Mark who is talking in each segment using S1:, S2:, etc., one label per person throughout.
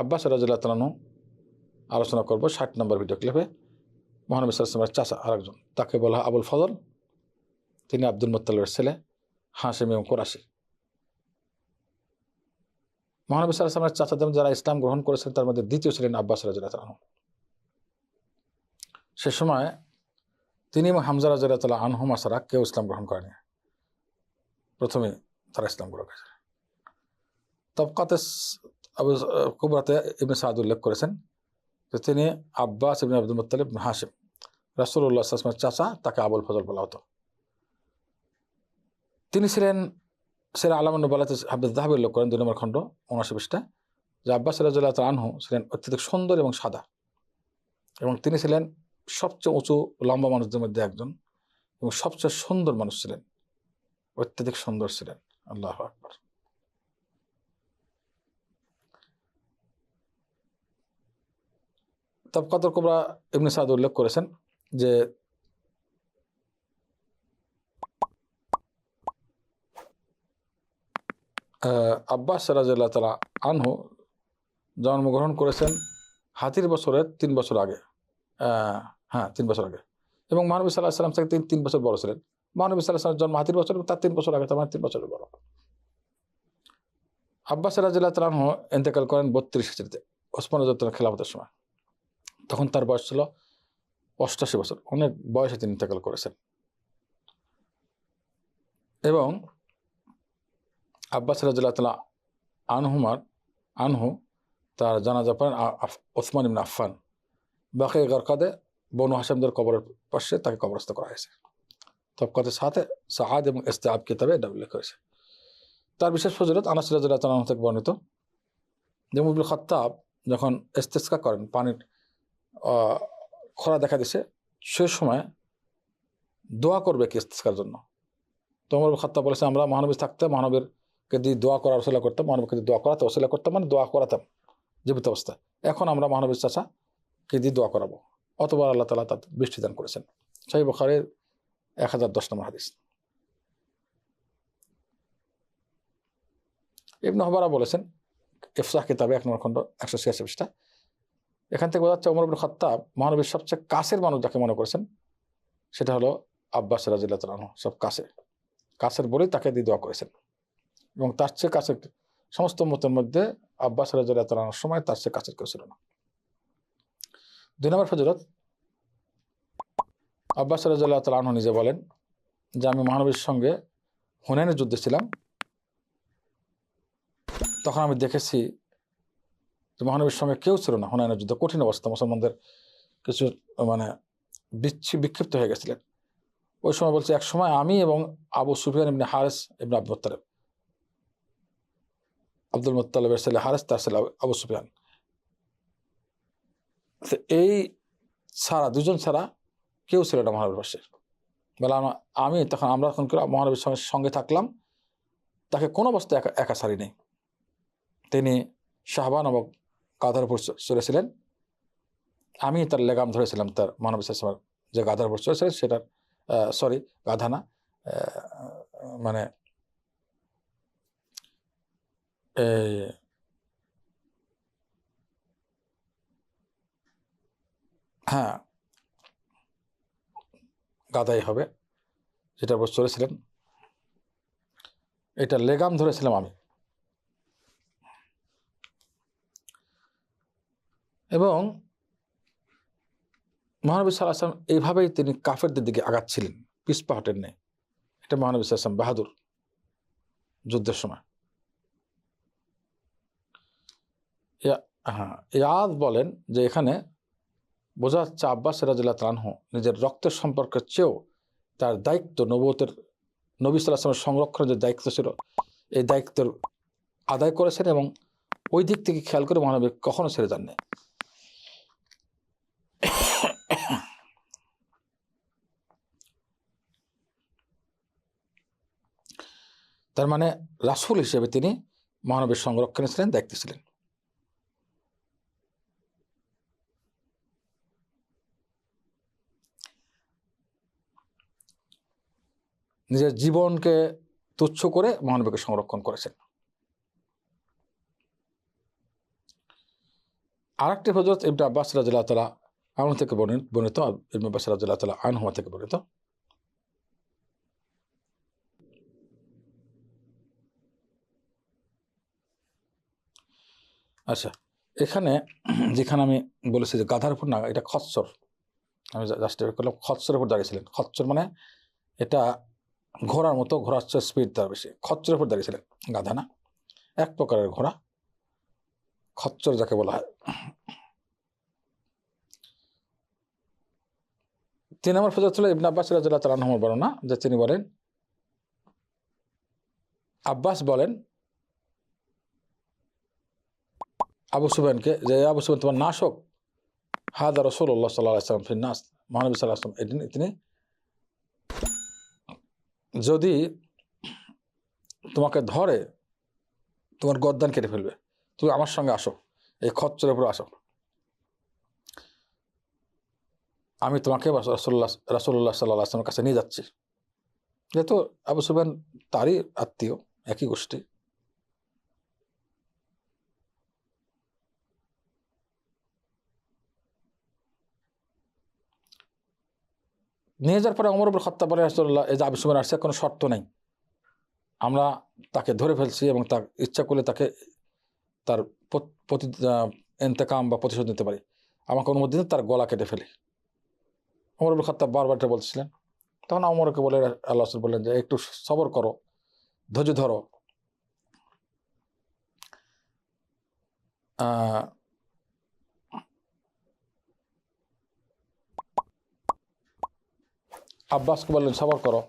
S1: আব্বাস রাজিল্লাহ তালানু আলোচনা করব ষাট নম্বর ভিডিও ক্লিপে মহানবী সাল্লামের চাচা আরেকজন, তাকে বলা আবুল ফজল। তিনি আব্দুল মোত্তালের ছেলে হাসিম এবং কোরাশি। মহানবী সাল্লামের চাচাদের যারা ইসলাম গ্রহণ করেছেন, তার মধ্যে দ্বিতীয় ছিলেন আব্বাস রাজিল্লাহ তালানু সে সময় তিনি এবং হামজা রাজিল্লাহ তালা আনহুমা ছাড়া কেউ ইসলাম গ্রহণ করেনি। প্রথমে তারা ইসলাম গ্রহণ করেছে। তবকাতে আবু কুবরাতে ইবনে সাদ উল্লেখ করেছেন যে তিনি Abbas ibn Abdul Muttalib Hashim রাসুল্লাহ আসলামের চাচা, তাকে আবুল ফজল বলা হতো। তিনি ছিলেন সেরা আলামনুবালাতে হাবিদ দাহাবি উল্লেখ করেন, দুই নম্বর খণ্ড, উনআশি পৃষ্ঠা যে আব্বাস রাজুল্লাহ আনহু ছিলেন অত্যধিক সুন্দর এবং সাদা এবং তিনি ছিলেন সবচেয়ে উঁচু, লম্বা মানুষদের মধ্যে একজন এবং সবচেয়ে সুন্দর মানুষ ছিলেন, অত্যধিক সুন্দর ছিলেন। আল্লাহ আকবর। তবকাতর কোবরা ইবনে সাদ উল্লেখ করেছেন যে আব্বাস রাজিয়াল্লাহ তালা আনহু জন্মগ্রহণ করেছেন হাতির বছরের তিন বছর আগে। হ্যাঁ তিন বছর আগে। এবং মহানবী সাল্লাহ সাল্লাম থেকে তিন তিন বছর বড় ছিলেন। মহানবী সাল্লাহ সাল্লাম জন্ম হাতির বছর তার তিন বছর আগে, তার মানে তিন বছরের বড়। আব্বাস রাজিয়াল্লাহ তালা আনহু ইন্তেকাল করেন বত্রিশ হিজড়িতে, ওসমান রাজুল্লাহ খেলাফতের সময়। তখন তার বয়স ছিল অষ্টাশি বছর। অনেক বয়সে তিনি ইন্তেকাল করেছেন। এবং আব্বাস রাজুল্লাহ তালা আনহুমার, আনহু তার জানাজা পড়েন ওসমান ইবনে আফফান। বাকি গরকাদে বনু হাসামদের কবরের পাশে তাকে কবরস্থ করা হয়েছে। তবকাতে সাথে সাহাদ এবং ইস্তেআব কিতাবে এটা উল্লেখ করেছে। তার বিশেষ ফজরত আনাস রাজুল্লাহ থেকে বর্ণিত। যে মুবুল খত্তাব যখন ইস্তেস্কা করেন, পানির খরা দেখা দিছে, সে সময় দোয়া করবে কি জন্য। তোমার খত্তা বলেছে, আমরা মহানবী থাকতে মহানবীরকে দিয়ে দোয়া করার ওসিলা করতাম মহানবীকে দিয়ে দোয়া করাতে ওসিলা করতাম মানে দোয়া করাতাম জীবিত অবস্থায়। এখন আমরা মহানবীর চাচাকে দিয়ে দোয়া করাবো। অতবার আল্লাহ তালা তার বৃষ্টি দান করেছেন। সাহি বখারের এক হাজার দশ নম্বর হাদিস। ইবনে হবারা বলেছেন, ইফসাহ কিতাবে এক নম্বর খণ্ড, একশো ছিয়াশি পৃষ্ঠা এখান থেকে বোঝা যাচ্ছে অমর আব্দুল খত্তাব মহানবীর সবচেয়ে কাছের মানুষ যাকে মনে করেছেন, সেটা হলো আব্বাস রাজিল্লাহ তালাহ সব কাছে কাছের বলেই তাকে দিয়ে দোয়া করেছেন। এবং তার চেয়ে কাছে সমস্ত মতের মধ্যে আব্বাস রাজিল্লাহ তালানোর সময় তার চেয়ে কাছের কেউ ছিল না। দুই নম্বর ফজরত আব্বাস রাজিল্লাহ তালাহ নিজে বলেন যে, আমি মহানবীর সঙ্গে হুনাইনের যুদ্ধে ছিলাম। তখন আমি দেখেছি যে মহানবীর সঙ্গে কেউ ছিল না, হুনায়নের যুদ্ধ, কঠিন অবস্থা, মুসলমানদের কিছু মানে বিচ্ছি, বিক্ষিপ্ত হয়ে গেছিলেন। ওই সময় বলছে, এক সময় আমি এবং আবু সুফিয়ান ইবনে হারেস ইবনে মোত্তালেব। আব্দুল মোত্তালেবের ছেলে হারেস, তার ছেলে আবু- সুফিয়ান। এই ছাড়া, দুজন ছাড়া কেউ ছিল না মহানবীর পাশে। বলে আমি? তখন আমরা তখন মহানবীর সঙ্গে সঙ্গে থাকলাম। তাকে কোনো অবস্থায় একা একা ছাড়ি নেই তিনি শাহবান এবং গাধার উপর চড়েছিলেন আমি তার লেগাম ধরেছিলাম, তার মানব ইসলামের যে গাধার উপর চড়েছিলেন সেটার সরি গাধা না মানে এই হ্যাঁ গাধাই হবে, যেটার উপর চড়েছিলেন এটা লেগাম ধরেছিলাম আমি। এবং মহানবী সাল্লাহ আসলাম এইভাবেই তিনি কাফেরদের দিকে আগাচ্ছিলেন পিসপা হটেন নেই। এটা মহানবী সাল্লাহ আসলাম বাহাদুর যুদ্ধের সময়। হ্যাঁ ইয়াদ বলেন যে এখানে বোঝা যাচ্ছে আব্বাস রাজিল্লাহ তানহু নিজের রক্তের সম্পর্কের চেয়েও তার দায়িত্ব নবতের নবী সাল্লাহ আসলামের সংরক্ষণের যে দায়িত্ব ছিল, এই দায়িত্বের আদায় করেছেন এবং ওই দিক থেকে খেয়াল করে মহানবী কখনো ছেড়ে যাননি। তার মানে রাসূল হিসেবে তিনি মহানবীর সংরক্ষণে ছিলেন, দায়িত্বে ছিলেন। নিজের জীবনকে তুচ্ছ করে মহানবীকে সংরক্ষণ করেছেন। আরেকটি হজরত ইবনে আব্বাস রাজিল্লাহ তালা আনহু থেকে বর্ণিত বর্ণিত, ইবনে আব্বাস রাজিল্লাহ তালা আনহুমা থেকে বর্ণিত। আচ্ছা এখানে যেখানে আমি বলেছি যে গাধার উপর না এটা খচ্চর। আমি জাস্ট করলাম, খচ্চরের উপর দাঁড়িয়েছিলেন। খচ্চর মানে এটা ঘোড়ার মতো, ঘোড়ার চেয়ে স্পিড তার বেশি। খচ্চরের উপর দাঁড়িয়েছিলেন। গাধা না। এক প্রকারের ঘোড়া। খচ্চর যাকে বলা হয়। তিন নম্বর ফজর ছিল ইবন আব্বাস রাজুল্লাহ তালা নহমর বর্ণনা, যে তিনি বলেন, আব্বাস বলেন আবু সুবেনকে যে, আবু সুবেন তোমার নাশক? হাদা রসুল্লাহ সাল্লাহ আসলাম ফিন্নাস। মহানবী সাল্লাহ আসলাম এদিন তিনি যদি তোমাকে ধরে, তোমার গদ্দান কেটে ফেলবে। তুমি আমার সঙ্গে আসো, এই খচ্চরের উপরে আসো। আমি তোমাকে রসল্লাহ রাসুল্লাহ সাল্লাহ আসলামের কাছে নিয়ে যাচ্ছি। যেহেতু আবু সুবেন তারই আত্মীয়, একই গোষ্ঠী। নিয়ে যাওয়ার পরে অমর খত্তা পরে রাসুল্লাহ এই যে আবু সুবেন আসছে, কোনো শর্ত নেই। আমরা তাকে ধরে ফেলছি এবং তার ইচ্ছা করলে তাকে তার প্রতি এন্তেকাম বা প্রতিশোধ নিতে পারি। আমাকে অনুমতি দিন তার গলা কেটে ফেলি। অমর আবুল খত্তাব বারবার এটা বলছিলেন। তখন অমরকে বলে, আল্লাহ রসুল বললেন যে, একটু সবর করো, ধৈর্য ধরো আহ, আব্বাসকে বললেন সবর করো।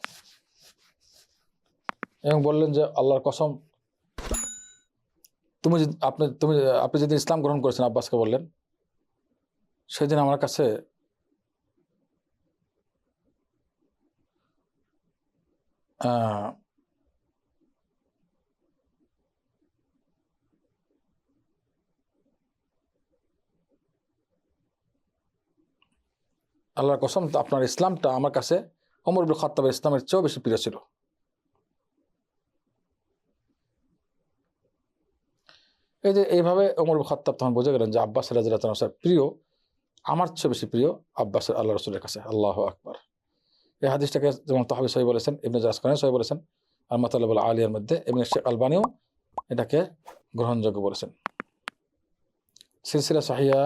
S1: এবং বললেন যে আল্লাহর কসম তুমি আপনি তুমি আপনি যেদিন ইসলাম গ্রহণ করেছেন আব্বাসকে বললেন সেদিন আমার কাছে আহ, আল্লাহর কসম আপনার ইসলামটা আমার কাছে অমর ইবুল খত্তাবের ইসলামের চেয়েও বেশি প্রিয় ছিল। এই যে এইভাবে অমর খত্তাব তখন বুঝে গেলেন যে আব্বাস সাহেব প্রিয়, আমার চেয়ে বেশি প্রিয় আব্বাসের আল্লাহ রসুলের কাছে। আল্লাহ আকবর। এই হাদিসটাকে যেমন তাহাবি সহি বলেছেন, ইবনে জাসকানি সহি বলেছেন, আর মাতাল্লাহ আলিয়ার মধ্যে ইবনে শেখ আলবানিও এটাকে গ্রহণযোগ্য বলেছেন। সিলসিলা সাহিয়া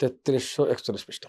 S1: তেত্রিশশো একচল্লিশ পৃষ্ঠা।